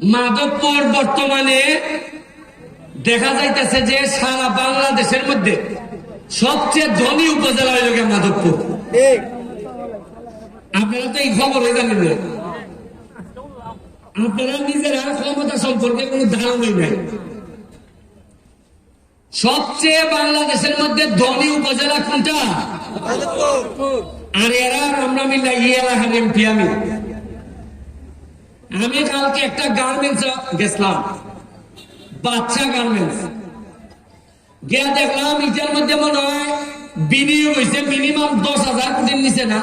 মাধবপুর বর্তমানে দেখা যাইতেছে যে সারা বাংলাদেশের মধ্যে সবচেয়ে ধনী উপজেলা হইল গিয়ে মাধবপুর। আপনারা তো এই খবর হয়ে জানেন আপনারা নিজেরা ক্ষমতা সম্পর্কে কোনো ধারণাই নাই। সবচেয়ে বাংলাদেশের মধ্যে ধনী উপজেলা কোনটা? আর এরা আমরা মিল্লা ই এলাকার এমপি আমি কালকে একটা গার্মেন্টস গেছিলাম, বাচ্চা গার্মেন্টস গিয়া দেখলাম ইটার মধ্যে মনে হয় বিনিয়োগ হয়েছে মিনিমাম দশ হাজার কোটির নিচে না।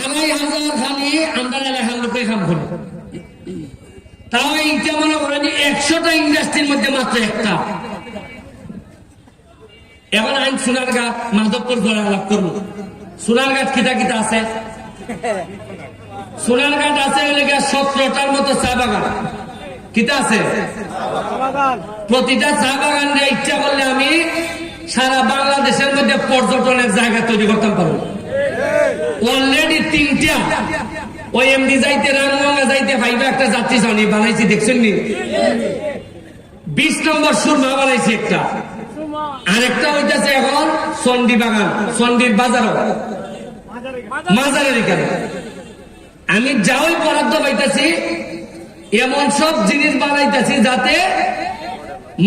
আড়াই হাজার খালি আমরা এলাকার লোকে কাম করে। তাও ইটা মনে করেন একশোটা ইন্ডাস্ট্রির মধ্যে মাত্র একটা। এখন আইন সোনারঘাট মাধবপুর করে আলাপ করব। সোনারঘাট কিতা কিতা আছে? সোনারঘাট আছে এলাকা সতেরোটার মতো চা বাগান। কিতা আছে? প্রতিটা চা বাগান ইচ্ছা করলে আমি সারা বাংলাদেশের মধ্যে পর্যটনের জায়গা তৈরি করতে পারব। অলরেডি তিনটা। ওই এমডি যাইতে, রামগঙ্গা যাইতে, ভাইবা একটা যাত্রী সানি বানাইছি, দেখছেন নি? বিশ নম্বর সুরমা বানাইছি একটা। আরেকটা হইতেছে এখন চন্ডি বাগান চন্ডির বাজারও। মাজারের এখানে। আমি যাওই বরাদ্দ পাইতেছি, এমন সব জিনিস বানাইতেছি যাতে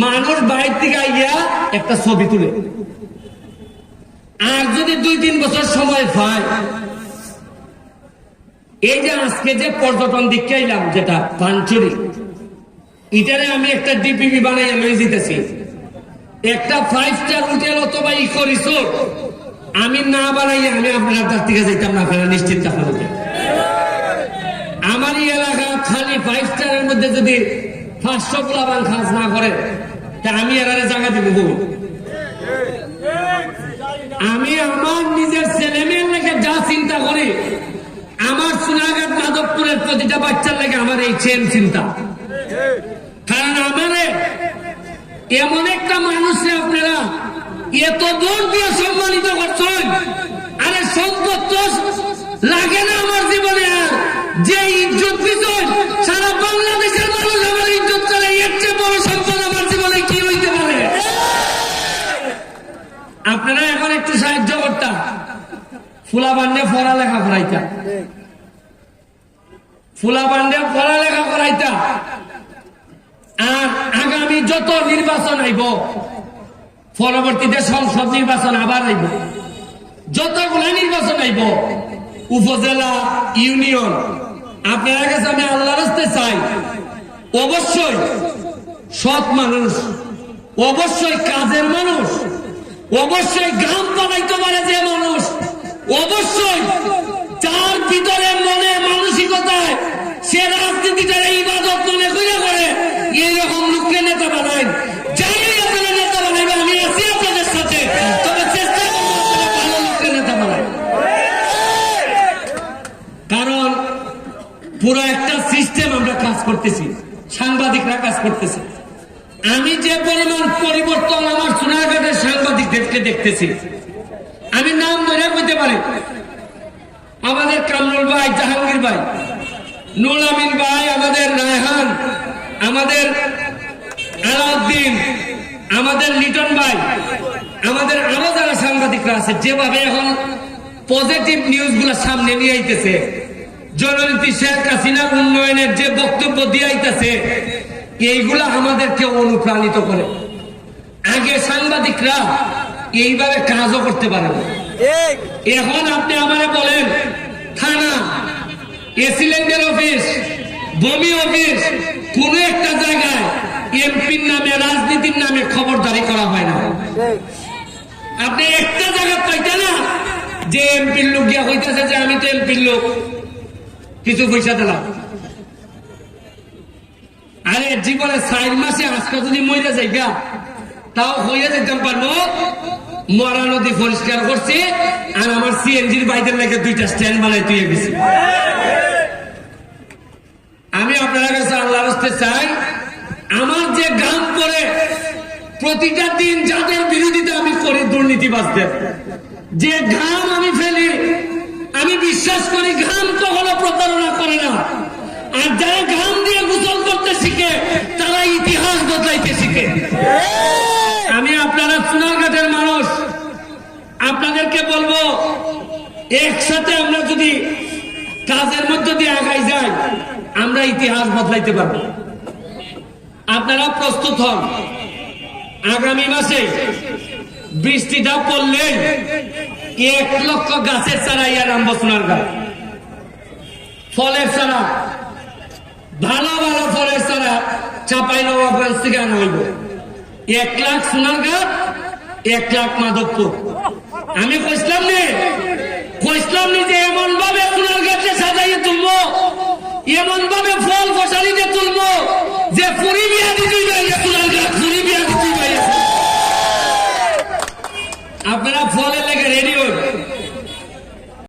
মানুষ বাইর থেকে আইয়া একটা ছবি তুলে। আর যদি দুই তিন বছর সময় পায়, এই যে আজকে যে পর্যটন দিকে এলাম যেটা পাঞ্চুরি এটারে আমি একটা ডিপিপি বানাই আমি দিতেছি একটা ফাইভ স্টার হোটেল অথবা ইকো রিসোর্ট আমি না বানাই আমি আপনার তার থেকে যাইতাম না, আপনারা নিশ্চিত থাকুন এই এলাকা, খালি ফাইভ স্টারের মধ্যে যদি পাঁচশো গোলাবান খাস না করে, তা আমি এরারে জায়গা দিব? আমি আমার নিজের ছেলে মেয়ের লেগে যা চিন্তা করি, আমার সোনাঘাট মাধবপুরের প্রতিটা বাচ্চার লেগে আমার এই সেম চিন্তা কারণ আমারে এমন একটা মানুষে আপনারা এত দূর দিয়ে সম্মানিত করছেন, আরে সম্পদ লাগে না যে ইজ্জত দিচ্ছেন সারা বাংলাদেশের মানুষ আমার ইজ্জত করে এর বড় সম্পদ আমার জীবনে কি হইতে পারে? আপনারা এখন একটু সাহায্য করতাম। ফুলা বান্ডে পড়ালেখা করাইতা ফুলা বান্ডে পড়ালেখা করাইতা আর আগামী যত নির্বাচন আইব, পরবর্তীতে সংসদ নির্বাচন আবার আইব। যতগুলা নির্বাচন আইব, উপজেলা, ইউনিয়ন আপনারা কাছে আমি আল্লাহর আসতে চাই। অবশ্যই সৎ মানুষ, অবশ্যই কাজের মানুষ, অবশ্যই গ্রাম বানাইতে পারে যে মানুষ, অবশ্যই যার ভিতরে মনে মানসিকতায় সে রাজনীতিটার ইবাদত মনে করে করে এইরকম লোককে নেতা বানায় যাই আপনারা নেতা বানাইবে আমি আছি আপনাদের সাথে তবে চেষ্টা করব আপনারা ভালো লোককে নেতা বানায় কারণ পুরো একটা সিস্টেম আমরা কাজ করতেছি সাংবাদিকরা কাজ করতেছে। আমি যে পরিমাণ পরিবর্তন আমার সোনারঘাটের সাংবাদিকদেরকে দেখতেছি, আমি নাম ধরে কইতে পারি। আমাদের কামরুল ভাই, জাহাঙ্গীর ভাই নুল আমিন ভাই, আমাদের রায়হান, আমাদের আলাউদ্দিন, আমাদের লিটন ভাই, আমাদের আরও যারা সাংবাদিকরা আছে, যেভাবে এখন পজিটিভ নিউজগুলো সামনে নিয়ে আইতেছে জননীতি শেখ হাসিনার উন্নয়নের যে বক্তব্য দিয়ে আইতেছে এইগুলা আমাদেরকে অনুপ্রাণিত করে। আগে সাংবাদিকরা এইভাবে কাজও করতে পারে না। এখন আপনি আমারে বলেন থানা এসিলেন্ডের অফিস বমি অফিস কোন একটা জায়গায় এমপির নামে রাজনীতির নামে খবরদারি করা হয় না। আপনি একটা জায়গা পাইতে না যে এমপির লোক গিয়া হইতেছে যে আমি তো এমপির লোক। কিছু পয়সা দিলাম। আরে জীবনে চার মাসে আজকে যদি মরে যাই গা, তাও হইয়া যেতাম পারব। মরা নদী পরিষ্কার করছি, আর আমার সিএনজির বাইকের লেগে দুইটা স্ট্যান্ড বানাই তুই গেছি আমি আপনার কাছে আল্লাহ রাস্তে চাই, আমার যে গ্রাম করে প্রতিটা দিন যাদের বিরোধিতা আমি করি দুর্নীতিবাজদের। যে ঘাম আমি ফেলি আমি বিশ্বাস করি ঘাম কখনো প্রতারণা করে না। আর যারা ঘাম দিয়ে গোসল করতে শিখে, তারা ইতিহাস বদলাইতে শিখে। আমি আপনারা সোনারঘাটের মানুষ। আপনাদেরকে বলব, একসাথে আমরা যদি কাজের মধ্যে দিয়ে আগাই যাই, আমরা ইতিহাস বদলাইতে পারব। আপনারা প্রস্তুত হন। আগামী মাসে বৃষ্টিটা পড়লে এক লক্ষ গাছের চারা ইয়ার নাম বসনার গাছ? ফলের চারা। ভালো ভালো ফলের চারা চাপাই নবাবগঞ্জ থেকে আনা হইব। এক লাখ সোনার গাছ, এক লাখ মাধবপুর। আমি কইসলাম নে, কইসলাম নি যে এমন ভাবে সোনার গাছে সাজাই তুলব এমন ভাবে ফল ফসালিতে তুলব যে পুরি বিয়া দিতে সোনার গাছ পুরী বিয়া আপনারা ফলে লেগে রেডি হন